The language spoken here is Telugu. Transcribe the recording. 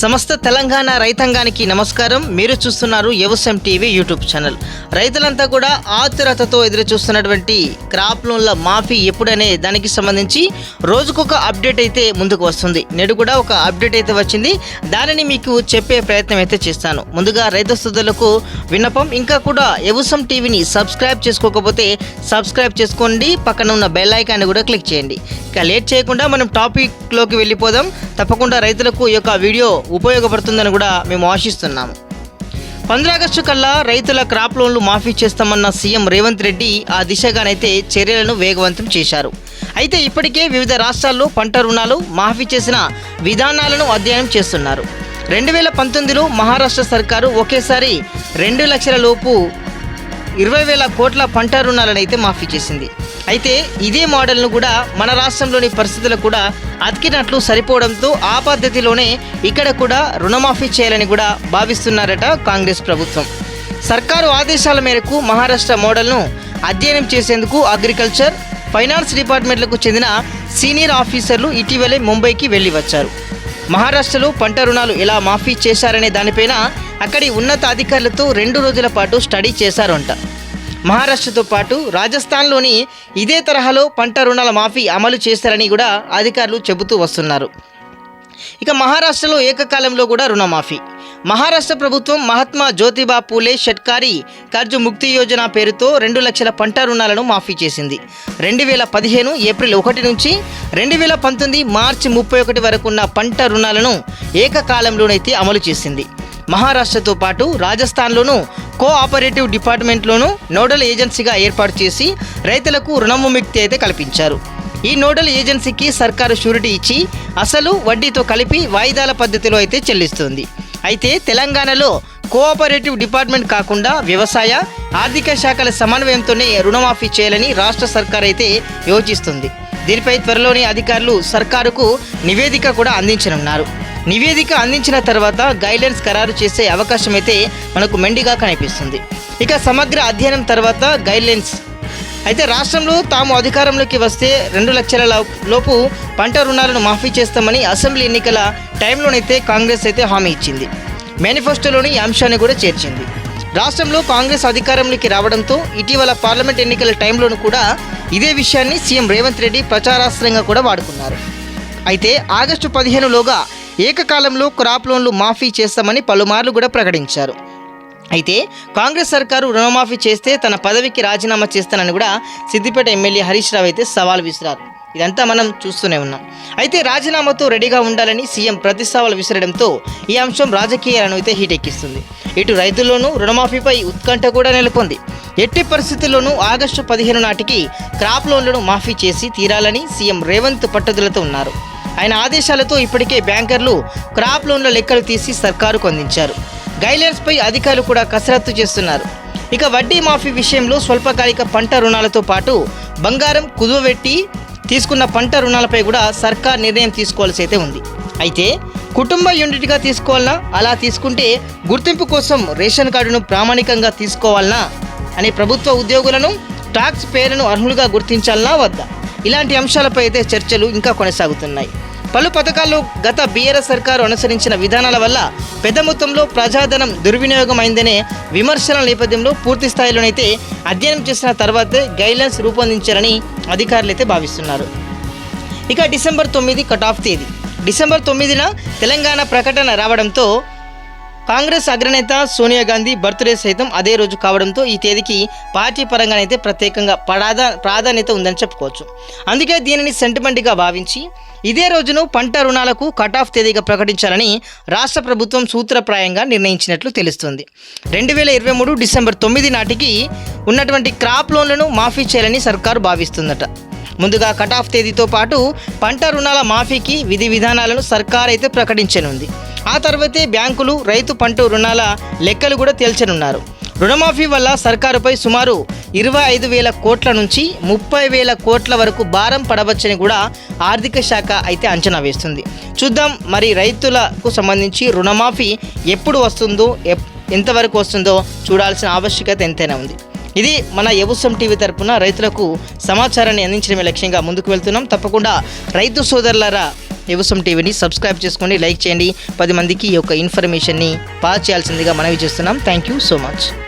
సమస్త తెలంగాణ రైతాంగానికి నమస్కారం. మీరు చూస్తున్నారు వ్యవసాయం టీవీ యూట్యూబ్ ఛానల్. రైతులంతా కూడా ఆతురతతో ఎదురు చూస్తున్నటువంటి క్రాప్ లోన్ల మాఫీ ఎప్పుడనే దానికి సంబంధించి రోజుకొక అప్డేట్ అయితే ముందుకు వస్తుంది. నేడు కూడా ఒక అప్డేట్ అయితే వచ్చింది. దానిని మీకు చెప్పే ప్రయత్నం అయితే చేస్తాను. ముందుగా రైతు స్థుతులకు విన్నపం. ఇంకా కూడా వ్యవసాయం టీవీని సబ్స్క్రైబ్ చేసుకోకపోతే సబ్స్క్రైబ్ చేసుకోండి. పక్కన ఉన్న బెల్ ఐకాన్ని కూడా క్లిక్ చేయండి. ఇక లేట్ చేయకుండా మనం టాపిక్లోకి వెళ్ళిపోదాం. తప్పకుండా రైతులకు ఈ యొక్క వీడియో ఉపయోగపడుతుందని కూడా మేము ఆశిస్తున్నాము. పంద్ర ఆగస్టు కల్లా రైతుల క్రాప్ లోన్లు మాఫీ చేస్తామన్న సీఎం రేవంత్ రెడ్డి ఆ దిశగానైతే చర్యలను వేగవంతం చేశారు. అయితే ఇప్పటికే వివిధ రాష్ట్రాల్లో పంట రుణాలు మాఫీ చేసిన విధానాలను అధ్యయనం చేస్తున్నారు. రెండు వేల పంతొమ్మిదిలో మహారాష్ట్ర సర్కారు ఒకేసారి రెండు లక్షల లోపు ఇరవై వేల కోట్ల పంట రుణాలను అయితే మాఫీ చేసింది. అయితే ఇదే మోడల్ను కూడా మన రాష్ట్రంలోని పరిస్థితులు కూడా అతికినట్లు సరిపోవడంతో ఆ పద్ధతిలోనే ఇక్కడ కూడా రుణమాఫీ చేయాలని కూడా భావిస్తున్నారట కాంగ్రెస్ ప్రభుత్వం. సర్కారు ఆదేశాల మేరకు మహారాష్ట్ర మోడల్ను అధ్యయనం చేసేందుకు అగ్రికల్చర్ ఫైనాన్స్ డిపార్ట్మెంట్లకు చెందిన సీనియర్ ఆఫీసర్లు ఇటీవలే ముంబైకి వెళ్ళి వచ్చారు. మహారాష్ట్రలో పంట రుణాలు ఎలా మాఫీ చేశారనే దానిపైన అక్కడి ఉన్నతాధికారులతో రెండు రోజుల పాటు స్టడీ చేశారంట. మహారాష్ట్రతో పాటు రాజస్థాన్లోని ఇదే తరహాలో పంట రుణాల మాఫీ అమలు చేస్తారని కూడా అధికారులు చెబుతూ వస్తున్నారు. ఇక మహారాష్ట్రలో ఏకకాలంలో కూడా రుణమాఫీ. మహారాష్ట్ర ప్రభుత్వం మహాత్మా జ్యోతిబా పూలే షట్కారి కర్జు ముక్తి యోజన పేరుతో రెండు లక్షల పంట రుణాలను మాఫీ చేసింది. రెండు వేల పదిహేను ఏప్రిల్ ఒకటి నుంచి రెండు వేల పంతొమ్మిది మార్చి ముప్పై ఒకటి వరకు ఉన్న పంట రుణాలను ఏకకాలంలోనైతే అమలు చేసింది. మహారాష్ట్రతో పాటు రాజస్థాన్లోనూ కోఆపరేటివ్ డిపార్ట్మెంట్లోనూ నోడల్ ఏజెన్సీగా ఏర్పాటు చేసి రైతులకు రుణముక్తి అయితే కల్పించారు. ఈ నోడల్ ఏజెన్సీకి సర్కారు షూరిటీ ఇచ్చి అసలు వడ్డీతో కలిపి వాయిదాల పద్ధతిలో అయితే చెల్లిస్తుంది. అయితే తెలంగాణలో కోఆపరేటివ్ డిపార్ట్మెంట్ కాకుండా వ్యవసాయ ఆర్థిక శాఖల సమన్వయంతోనే రుణమాఫీ చేయాలని రాష్ట్ర సర్కార్ అయితే యోచిస్తుంది. దీనిపై త్వరలోనే అధికారులు సర్కారుకు నివేదిక కూడా అందించనున్నారు. నివేదిక అందించిన తర్వాత గైడ్లైన్స్ ఖరారు చేసే అవకాశం అయితే మనకు మెండిగా కనిపిస్తుంది. ఇక సమగ్ర అధ్యయనం తర్వాత గైడ్లైన్స్ అయితే రాష్ట్రంలో తాము అధికారంలోకి వస్తే రెండు లక్షల లోపు పంట రుణాలను మాఫీ చేస్తామని అసెంబ్లీ ఎన్నికల టైంలోనైతే కాంగ్రెస్ అయితే హామీ ఇచ్చింది. మేనిఫెస్టోలోని ఈ అంశాన్ని కూడా చేర్చింది. రాష్ట్రంలో కాంగ్రెస్ అధికారంలోకి రావడంతో ఇటీవల పార్లమెంట్ ఎన్నికల టైంలోనూ కూడా ఇదే విషయాన్ని సీఎం రేవంత్ రెడ్డి ప్రచారాస్త్రంగా కూడా వాడుకున్నారు. అయితే ఆగస్టు పదిహేనులోగా ఏకకాలంలో క్రాప్ లోన్లు మాఫీ చేస్తామని పలుమార్లు కూడా ప్రకటించారు. అయితే కాంగ్రెస్ సర్కారు రుణమాఫీ చేస్తే తన పదవికి రాజీనామా చేస్తానని కూడా సిద్దిపేట ఎమ్మెల్యే హరీష్ రావు అయితే సవాల్ విసిరారు. ఇదంతా మనం చూస్తూనే ఉన్నాం. అయితే రాజీనామాతో రెడీగా ఉండాలని సీఎం ప్రతి విసిరడంతో ఈ అంశం రాజకీయాలను అయితే హీటెక్కిస్తుంది ఇటు రైతుల్లోనూ రుణమాఫీపై ఉత్కంఠ కూడా నెలకొంది. ఎట్టి పరిస్థితుల్లోనూ ఆగస్టు పదిహేను నాటికి క్రాప్ లోన్లను మాఫీ చేసి తీరాలని సీఎం రేవంత్ పట్టుదలతో ఉన్నారు. ఆయన ఆదేశాలతో ఇప్పటికే బ్యాంకర్లు క్రాప్ లోన్ల లెక్కలు తీసి సర్కారుకు అందించారు. గైడ్లైన్స్పై అధికారులు కూడా కసరత్తు చేస్తున్నారు. ఇక వడ్డీ మాఫీ విషయంలో స్వల్పకాలిక పంట రుణాలతో పాటు బంగారం కుదువబెట్టి తీసుకున్న పంట రుణాలపై కూడా సర్కార్ నిర్ణయం తీసుకోవాల్సి అయితే ఉంది. అయితే కుటుంబ యూనిట్గా తీసుకోవాలనా అలా తీసుకుంటే గుర్తింపు కోసం రేషన్ కార్డును ప్రామాణికంగా తీసుకోవాలనా అనే ప్రభుత్వ ఉద్యోగులను టాక్స్ పేర్లను అర్హులుగా గుర్తించాలనా వద్దా. ఇలాంటి అంశాలపై అయితే చర్చలు ఇంకా కొనసాగుతున్నాయి. పలు పథకాల్లో గత బీఆర్ఎస్ సర్కారు అనుసరించిన విధానాల వల్ల పెద్ద మొత్తంలో ప్రజాధనం దుర్వినియోగం అయిందనే విమర్శల నేపథ్యంలో పూర్తి స్థాయిలోనైతే అధ్యయనం చేసిన తర్వాతే గైడ్లైన్స్ రూపొందించారని అధికారులు అయితే భావిస్తున్నారు. ఇక డిసెంబర్ తొమ్మిది కట్ ఆఫ్ తేదీ. డిసెంబర్ తొమ్మిదిన తెలంగాణ ప్రకటన రావడంతో కాంగ్రెస్ అగ్రనేత సోనియా గాంధీ బర్త్డే సైతం అదే రోజు కావడంతో ఈ తేదీకి పార్టీ పరంగానైతే ప్రత్యేకంగా పడాదా ప్రాధాన్యత ఉందని చెప్పుకోవచ్చు. అందుకే దీనిని సెంటిమెంట్గా భావించి ఇదే రోజును పంట రుణాలకు కట్ ఆఫ్ తేదీగా ప్రకటించాలని రాష్ట్ర ప్రభుత్వం సూత్రప్రాయంగా నిర్ణయించినట్లు తెలుస్తుంది. రెండు వేల ఇరవై మూడు డిసెంబర్ తొమ్మిది నాటికి ఉన్నటువంటి క్రాప్ లోన్లను మాఫీ చేయాలని సర్కారు భావిస్తుందట. ముందుగా కట్ ఆఫ్ తేదీతో పాటు పంట రుణాల మాఫీకి విధి విధానాలను సర్కార్ అయితే ప్రకటించనుంది. ఆ తర్వాతే బ్యాంకులు రైతు పంట రుణాల లెక్కలు కూడా తేల్చనున్నారు. రుణమాఫీ వల్ల సర్కారుపై సుమారు ఇరవై ఐదు వేల కోట్ల నుంచి ముప్పై వేల కోట్ల వరకు భారం పడవచ్చని కూడా ఆర్థిక శాఖ అయితే అంచనా వేస్తుంది. చూద్దాం మరి రైతులకు సంబంధించి రుణమాఫీ ఎప్పుడు వస్తుందో ఎంతవరకు వస్తుందో చూడాల్సిన ఆవశ్యకత ఎంతైనా ఉంది. ఇది మన యవుసం టీవీ తరపున రైతులకు సమాచారాన్ని అందించడమే లక్ష్యంగా ముందుకు వెళ్తున్నాం. తప్పకుండా రైతు సోదరులారా ఎవసం టీవీని సబ్స్క్రైబ్ చేసుకోండి లైక్ చేయండి. పది మందికి ఈ యొక్క ఇన్ఫర్మేషన్ని పాస్ చేయాల్సిందిగా మనవి చేస్తున్నాం. Thank you so much.